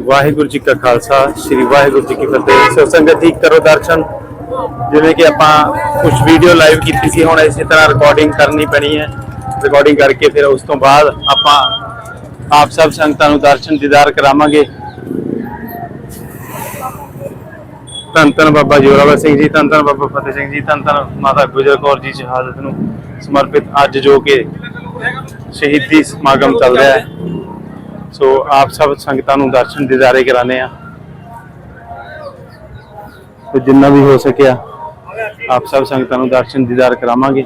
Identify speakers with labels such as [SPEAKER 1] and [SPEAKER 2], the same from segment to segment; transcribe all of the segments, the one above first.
[SPEAKER 1] ਵਾਹਿਗੁਰੂ ਜੀ ਕਾ ਖਾਲਸਾ, ਸ੍ਰੀ ਵਾਹਿਗੁਰੂ ਜੀ ਕੀ ਫਤਿਹ। ਸੋ ਸੰਗਤ ਜੀ ਕਰੋ ਦਰਸ਼ਨ। ਜਿਵੇਂ ਕਿ ਆਪਾਂ ਕੁਝ ਵੀਡੀਓ ਲਾਈਵ ਕੀਤੀ ਸੀ, ਹੁਣ ਇਸੇ ਤਰ੍ਹਾਂ ਰਿਕਾਰਡਿੰਗ ਕਰਨੀ ਪੈਣੀ ਹੈ। ਰਿਕਾਰਡਿੰਗ ਕਰਕੇ ਫਿਰ ਉਸ ਤੋਂ ਬਾਅਦ ਆਪਾਂ ਆਪ ਸਭ ਸੰਗਤਾਂ ਨੂੰ ਦਰਸ਼ਨ ਦੀਦਾਰ ਕਰਾਵਾਂਗੇ। ਧੰਨ ਧੰਨ ਬਾਬਾ ਜੋਰਾਵਰ ਸਿੰਘ ਜੀ, ਧੰਨ ਧੰਨ ਬਾਬਾ ਫਤਿਹ ਸਿੰਘ ਜੀ, ਧੰਨ ਧੰਨ ਮਾਤਾ ਗੁਜਰ ਕੌਰ ਜੀ ਸ਼ਹਾਦਤ ਨੂੰ ਸਮਰਪਿਤ ਅੱਜ ਜੋ ਕਿ ਸ਼ਹੀਦੀ ਸਮਾਗਮ ਚੱਲ ਰਿਹਾ ਹੈ। ਸੋ ਆਪ ਸਭ ਸੰਗਤਾਂ ਨੂੰ ਦਰਸ਼ਨ ਦਿਦਾਰੇ ਕਰਾਣੇ ਆ ਤੇ ਜਿੰਨਾ ਵੀ ਹੋ ਸਕਿਆ, ਆਪ ਸਭ ਸੰਗਤਾਂ ਨੂੰ ਦਰਸ਼ਨ ਦੀਦਾਰ ਕਰਾਵਾਂਗੇ।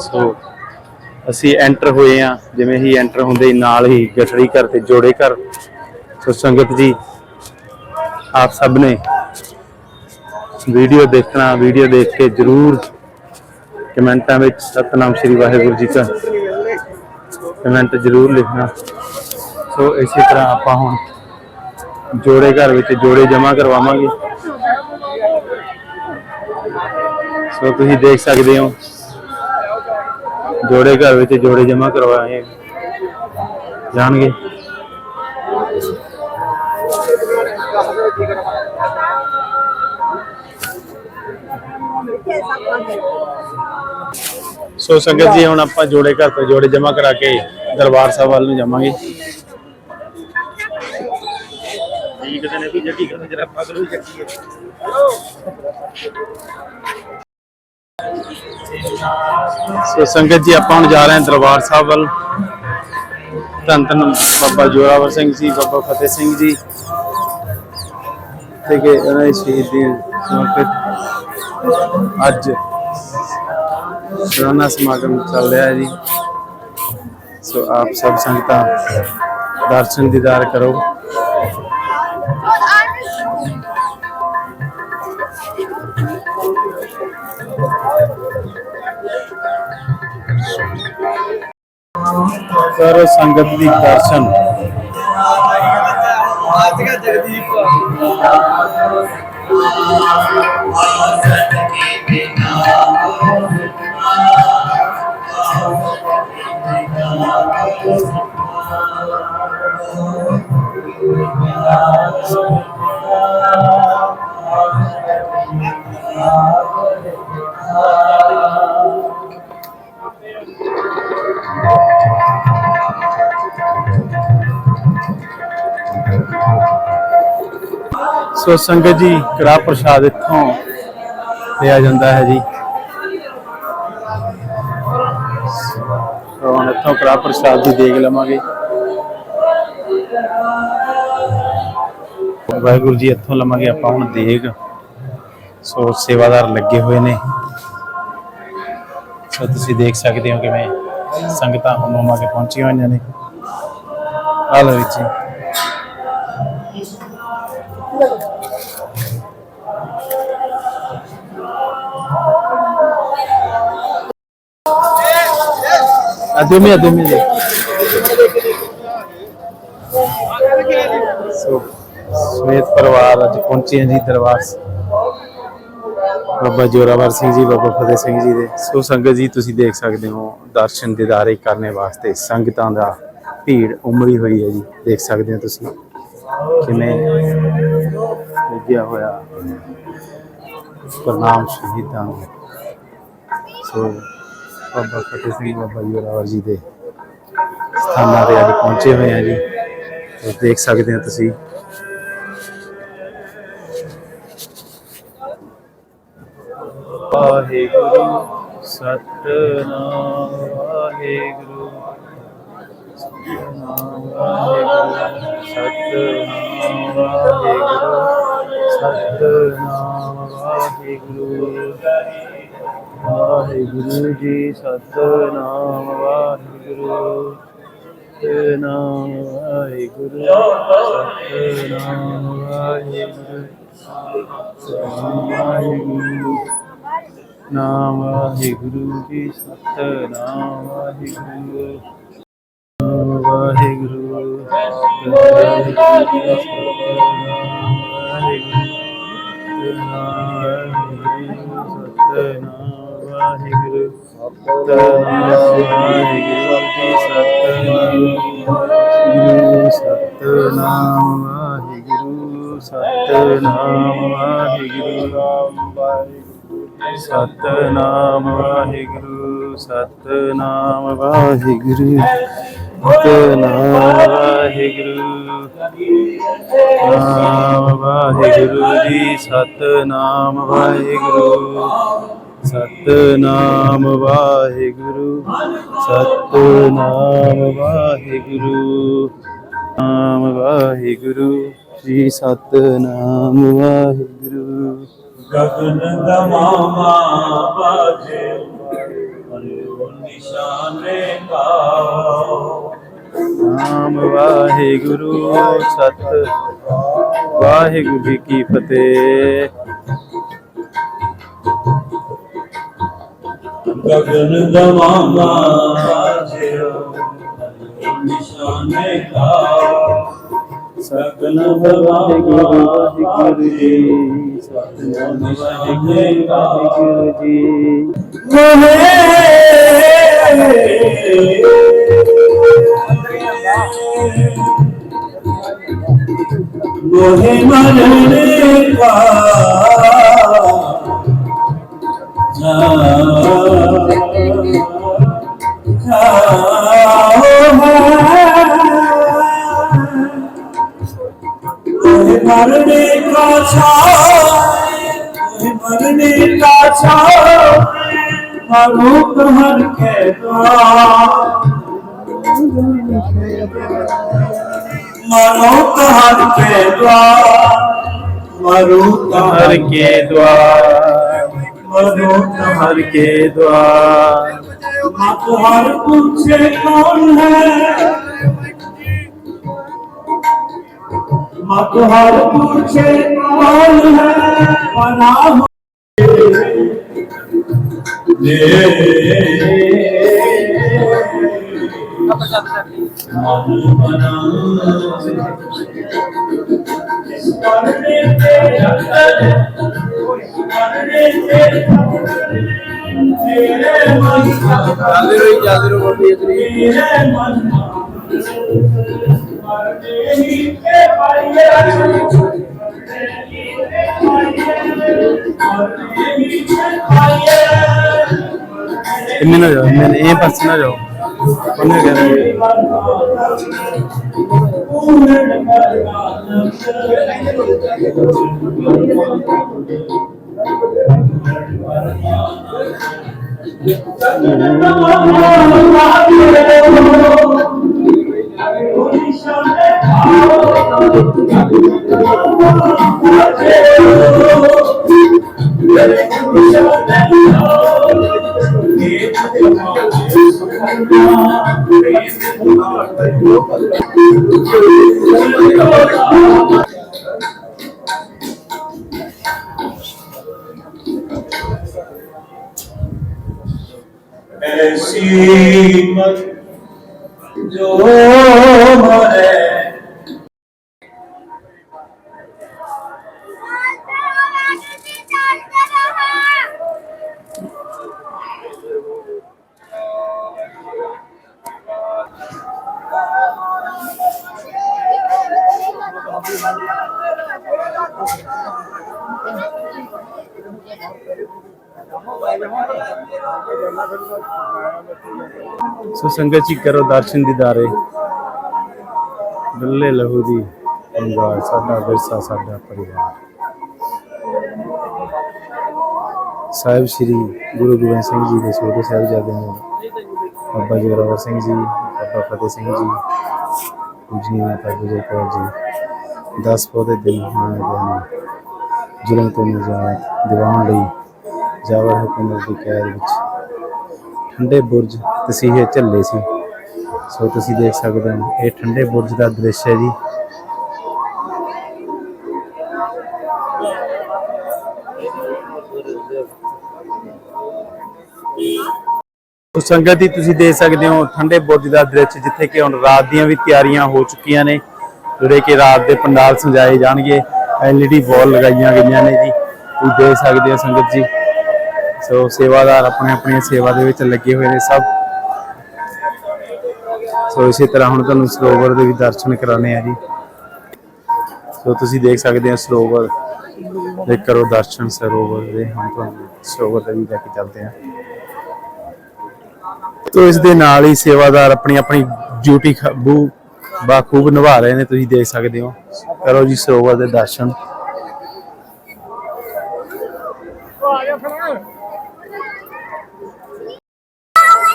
[SPEAKER 1] ਸੋ ਅਸੀਂ ਐਂਟਰ ਹੋਏ ਆ ਜਿਵੇਂ ਹੀ ਐਂਟਰ ਹੁੰਦੇ ਹੀ ਨਾਲ ਹੀ ਗਠੜੀ ਘਰ ਤੇ ਜੋੜੇ ਘਰ। ਸੋ ਸੰਗਤ ਜੀ, ਆਪ ਸਭ ਨੇ ਵੀਡੀਓ ਦੇਖਣਾ, ਵੀਡੀਓ ਦੇਖ ਕੇ ਜਰੂਰ ਕਮੈਂਟਾਂ ਵਿੱਚ ਸਤਨਾਮ ਸ੍ਰੀ ਵਾਹਿਗੁਰੂ ਜੀ ਕਾ ਕਮੈਂਟ ਜਰੂਰ ਲਿਖਣਾ। ਸੋ ਇਸੇ ਤਰ੍ਹਾਂ ਆਪਾਂ ਹੁਣ ਜੋੜੇ ਘਰ ਵਿੱਚ ਜੋੜੇ ਜਮ੍ਹਾਂ ਕਰਵਾਵਾਂਗੇ। ਸੋ ਤੁਸੀਂ ਦੇਖ ਸਕਦੇ ਹੋ, ਜੋੜੇ ਘਰ ਵਿੱਚ ਜੋੜੇ ਜਮ੍ਹਾਂ ਕਰਵਾਏ ਜਾਣਗੇ। ਸੋ ਸੰਗਤ ਜੀ, ਹੁਣ ਆਪਾਂ ਜੋੜੇ ਘਰ ਤੋਂ ਜੋੜੇ ਜਮ੍ਹਾਂ ਕਰਾ ਕੇ ਦਰਬਾਰ ਸਾਹਿਬ ਵੱਲ ਨੂੰ ਜਾਵਾਂਗੇ। ਠੀਕ ਨੇ ਵੀ ਜੱਟੀ ਕਰ ਜਰਾ ਪਗਲੂ ਜੱਟੀ ਸੋ ਸੰਗਤ ਜੀ, ਆਪਾਂ ਹੁਣ ਜਾ ਰਹੇ ਹਾਂ ਦਰਬਾਰ ਸਾਹਿਬ ਵੱਲ। ਧੰਨ ਧੰਨ ਬਾਬਾ ਜੋਰਾਵਰ ਸਿੰਘ ਜੀ, ਬਾਬਾ ਫਤਿਹ ਸਿੰਘ ਜੀ। ਤੇ ਕਿ ਉਹਨਾਂ ਦੀ ਸ਼ਹੀਦੀ ਸਮਰਪਿਤ ਅੱਜ ਸ਼ਰਾਨਾ ਸਮਾਗਮ ਚੱਲ ਰਿਹਾ ਹੈ ਜੀ। ਸੋ ਆਪ ਸਭ ਸੰਗਤਾਂ, ਦਰਸ਼ਨ ਦੀਦਾਰ ਕਰੋ। ਕਰੋ ਸੰਗਤ ਦੀ ਦਰਸ਼ਨ। ਸੋ ਸੰਗਤ ਜੀ ਕੜਾ ਪ੍ਰਸ਼ਾਦ ਇੱਥੋਂ ਲਿਆ ਜਾਂਦਾ ਹੈ ਜੀ ਹੁਣ ਇੱਥੋਂ ਕੜਾ ਪ੍ਰਸ਼ਾਦ ਦੀ ਦੇਖ ਲਵਾਂਗੇ। ਵਾਹਿਗੁਰੂ ਜੀ ਇੱਥੋਂ ਲਵਾਂਗੇ, ਆਪਾਂ ਹੁਣ ਦੇਗ। ਸੋ ਸੇਵਾਦਾਰ ਲੱਗੇ ਹੋਏ ਨੇ। ਸੋ ਤੁਸੀਂ ਦੇਖ ਸਕਦੇ ਹੋ ਕਿਵੇਂ ਸੰਗਤਾਂ ਹੁਣ ਮਮਾ ਕੇ ਪਹੁੰਚੀਆਂ ਹੋਈਆਂ ਨੇ। ਆ ਲਓ ਜੀ। ਅਦਮੀ ਅਦਮੀ ਜੀ ਸੋ ਸਮੇਤ ਪਰਿਵਾਰ ਅੱਜ ਪਹੁੰਚੇ ਹਾਂ ਜੀ ਦਰਬਾਰ ਬਾਬਾ ਜੋਰਾਵਰ ਸਿੰਘ ਜੀ, ਬਾਬਾ ਫਤਿਹ ਸਿੰਘ ਜੀ ਦੇ। ਸੋ ਸੰਗਤ ਜੀ, ਤੁਸੀਂ ਦੇਖ ਸਕਦੇ ਹੋ, ਦਰਸ਼ਨ ਦੀਦਾਰੇ ਕਰਨੇ ਵਾਸਤੇ ਸੰਗਤਾਂ ਦਾ ਭੀੜ ਉਮੜੀ ਹੋਈ ਹੈ ਜੀ। ਦੇਖ ਸਕਦੇ ਹੋ ਤੁਸੀਂ ਕਿਵੇਂ ਲੱਗਿਆ ਹੋਇਆ। ਪ੍ਰਣਾਮ ਸ਼ਹੀਦਾਂ ਨੂੰ। ਸੋ ਬਾਬਾ ਫਤਿਹ ਸਿੰਘ ਬਾਬਾ ਜੋਰਾਵਰ ਜੀ ਦੇ ਸਥਾਨਾਂ ਤੇ ਅੱਜ ਪਹੁੰਚੇ ਹੋਏ ਆ ਜੀ। ਤੁਸੀਂ ਦੇਖ ਸਕਦੇ ਹੋ ਤੁਸੀਂ। ਵਾਹਿਗੁਰੂ, ਸਤਨਾਮ ਵਾਹਿਗੁਰੂ। ਸਤਨਾਮ ਵਾਹਿਗੁਰੂ। ਸਤਨਾਮ ਵਾਹਿਗੁਰੂ। ਸਤਨਾਮ, ਵਾਹਿਗੁਰੂ। ਵਾਹਿਗੁਰੂ ਜੀ ਸਤਨਾਮ, ਵਾਹਿਗੁਰੂ ਸਤਨਾਮ ਵਾਹਿਗੁਰੂ ਸਤਨਾਮ ਵਾਹਿਗੁਰੂ ਸਤਨਾਮ, ਵਾਹਿਗੁਰੂ ਨਾਮ ਵਾਹਿਗੁਰੂ ਜੀ ਸਤਨਾਮ ਵਾਹਿਗੁਰੂ ਵਾਹਿਗੁਰੂ ਵਾਹਿਗੁਰੂ ਸਤਨਾਮ, ਵਾਹਿਗੁਰੂ ਸਤਨਾਮ ਵਾਹਿਗੁਰੂ। ਸਤਨਾਮ ਵਾਹਿਗੁਰੂ। ਸਤਨਾਮ ਵਾਹਿਗੁਰੂ ਸਤਨਾਮ ਵਾਹਿਗੁਰੂ ਸਤਨਾਮ ਵਾਹਿਗੁਰੂ ਸਤਨਾਮ ਵਾਹਿਗੁਰੂ ਨਾਮ ਵਾਹਿਗੁਰੂ ਜੀ, ਸਤਨਾਮ ਵਾਹਿਗੁਰੂ। ਸਤਨਾਮ ਵਾਹਿਗੁਰੂ ਸਤਨਾਮ ਵਾਹਿਗੁਰੂ ਨਾਮ ਵਾਹਿਗੁਰੂ ਜੀ ਸਤਨਾਮ ਵਾਹਿਗੁਰੂ।
[SPEAKER 2] ਗਗਨ ਦਮਾਮਾ ਬਾਜੇ ਨਿਸ਼ਾਨੇ
[SPEAKER 1] ਨਾਮ ਵਾਹਿਗੁਰੂ ਸਤ ਵਾਹਿਗੁਰੂ ਜੀ ਕੀ ਫਤਿਹ।
[SPEAKER 2] ਗਗਨ ਦਵਾਨਾ ਜਿਉ ਨਿਸ਼ਾਨੇ ਕਾ ਸਗਨ
[SPEAKER 1] ਵਾਹਿਗੁਰੂ ਜੀ ਸਤਿ ਨਿਸ਼ਾਨੇ ਕਾ ਜੀ
[SPEAKER 2] ਮੋਹੇ ਮੋਹੇ ਮਰਨੇ ਕਾ मरने का छाए मरने का छाए मरूक हर के द्वार मरूक हर के द्वार मरूक
[SPEAKER 1] हर के द्वार
[SPEAKER 2] मरूक
[SPEAKER 1] हर के द्वार
[SPEAKER 2] मत हर पूछे कौन है मत हर पूछे कौन है बना मन बना
[SPEAKER 1] Aleluya, aleluya. 오늘 가는 Thank you.
[SPEAKER 2] ऐसी मत जो मरे
[SPEAKER 1] ਸੋ ਸੰਗਤ ਜੀ ਕਰੋ ਦਰਸ਼ਨ ਦੀਦਾਰੇ। ਬੱਲੇ ਲਹੂ ਦੀ ਅੰਗਾਰ ਸਾਡਾ ਵਿਰਸਾ, ਸਾਡਾ ਪਰਿਵਾਰ। ਸਾਹਿਬ ਸ੍ਰੀ ਗੁਰੂ ਗੋਬਿੰਦ ਸਿੰਘ ਜੀ ਦੇ ਛੋਟੇ ਸਾਹਿਬਜ਼ਾਦੇ ਨੇ ਬਾਬਾ ਜੋਰਾਵਰ ਸਿੰਘ ਜੀ, ਬਾਬਾ ਫਤਿਹ ਸਿੰਘ ਜੀ, ਪੂਜਨੀ ਮਾਤਾ ਗੁਜਰ ਕੌਰ ਜੀ 10 ਪੌਦੇ ਦਿਨ ਮੰਗਦੇ ਨੇ, ਜ਼ੁਲਮ ਤੋਂ ਨਿਜਾਤ ਦਿਵਾਉਣ ਲਈ ਜਾਵਰ ਹੁਕੂਮਤ ਦੀ ਕੈਦ ਵਿੱਚ। ਠੰਡੇ ਬੁਰਜ ਤਸੀਹੇ ਝੱਲੇ ਸੀ। ਸੋ ਤੁਸੀਂ ਦੇਖ ਸਕਦੇ ਹੋ, ਇਹ ਠੰਡੇ ਬੁਰਜ ਦਾ ਦ੍ਰਿਸ਼ ਹੈ ਜੀ। ਸੋ ਸੰਗਤ ਜੀ ਤੁਸੀਂ ਦੇਖ ਸਕਦੇ ਹੋ, ਠੰਡੇ ਬੁਰਜ ਦਾ ਦ੍ਰਿਸ਼, ਜਿੱਥੇ ਕਿ ਹੁਣ ਰਾਤ ਦੀਆਂ ਵੀ ਤਿਆਰੀਆਂ ਹੋ ਚੁੱਕੀਆਂ ਨੇ, ਜਿਹੜੇ ਕਿ ਰਾਤ ਦੇ ਪੰਡਾਲ ਸਜਾਏ ਜਾਣਗੇ। ਐਲਈਡੀ ਵਾਲ ਲਗਾਈਆਂ ਗਈਆਂ ਨੇ ਜੀ। ਤੁਸੀਂ ਦੇਖ ਸਕਦੇ ਹੋ ਸੰਗਤ ਜੀ। ਸੋ ਸੇਵਾਦਾਰ ਆਪਣੇ ਆਪਣੀ ਸੇਵਾ ਦੇ ਵਿੱਚ ਲੱਗੇ ਹੋਏ ਨੇ ਸਭ। ਸੋ ਇਸੇ ਤਰ੍ਹਾਂ ਹੁਣ ਤੁਹਾਨੂੰ ਸਰੋਵਰ ਦੇ ਵੀ ਦਰਸ਼ਨ ਕਰਾਣੇ ਆ ਜੀ। ਸੋ ਤੁਸੀਂ ਦੇਖ ਸਕਦੇ ਹੋ ਸਰੋਵਰ। ਦੇ ਕਰੋ ਦਰਸ਼ਨ ਸਰੋਵਰ ਦੇ, ਹੁਣ ਤੁਹਾਨੂੰ ਸਰੋਵਰ ਦੇ ਵੀ ਲੈ ਕੇ ਚੱਲਦੇ ਆ। ਤੋ ਇਸ ਦੇ ਨਾਲ ਹੀ ਸੇਵਾਦਾਰ ਆਪਣੀ ਆਪਣੀ ਡਿਊਟੀ ਖੂਬ ਬਾਖੂਬ ਨਿਭਾ ਰਹੇ ਨੇ, ਤੁਸੀਂ ਦੇਖ ਸਕਦੇ ਹੋ। ਕਰੋ ਜੀ ਸਰੋਵਰ ਦੇ ਦਰਸ਼ਨ।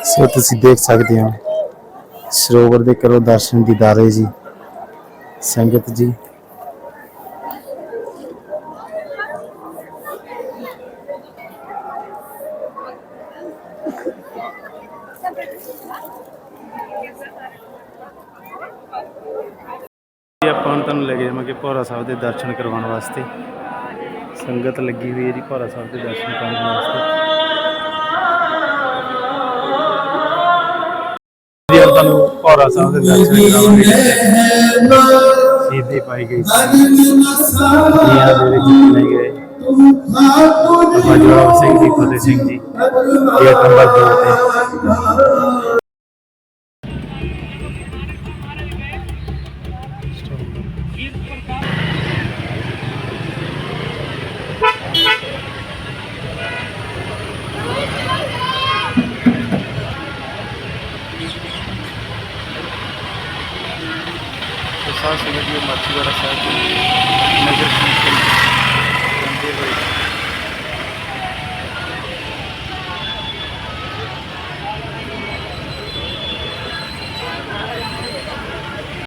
[SPEAKER 1] ਸੋ ਤੁਸੀਂ ਦੇਖ ਸਕਦੇ ਹੋ। ਸਰੋਵਰ ਦੇ ਕਰੋ ਦਰਸ਼ਨ ਦੀਦਾਰੇ ਜੀ, ਸੰਗਤ ਜੀ, ਆਪਾਂ ਹੁਣ ਤੁਹਾਨੂੰ ਲੈ ਕੇ ਜਾਵਾਂਗੇ ਭੋਰਾ ਸਾਹਿਬ ਦੇ ਦਰਸ਼ਨ ਕਰਵਾਉਣ ਵਾਸਤੇ। ਸੰਗਤ ਲੱਗੀ ਹੋਈ ਹੈ ਜੀ ਭੋਰਾ ਸਾਹਿਬ ਦੇ ਦਰਸ਼ਨ ਕਰਨ ਵਾਸਤੇ। ਭੋਰਾ ਸਾਹਿਬ ਦੇ ਦਰਸ਼ਨ ਕਰਾਵਾਂਗੇ ਸਿੱਧੀ ਪਾਈ ਗਈ ਦੁਨੀਆ ਦੇ ਵਿੱਚ ਚਲੇ ਗਏ। ਬਾਬਾ ਜਵਾਬ ਸਿੰਘ ਜੀ ਫਤਿਹ ਸਿੰਘ ਜੀ ਗੇਟ ਨੰਬਰ 2 ਤੇ। शिवाजी मच्छीवाड़ा साहब नगर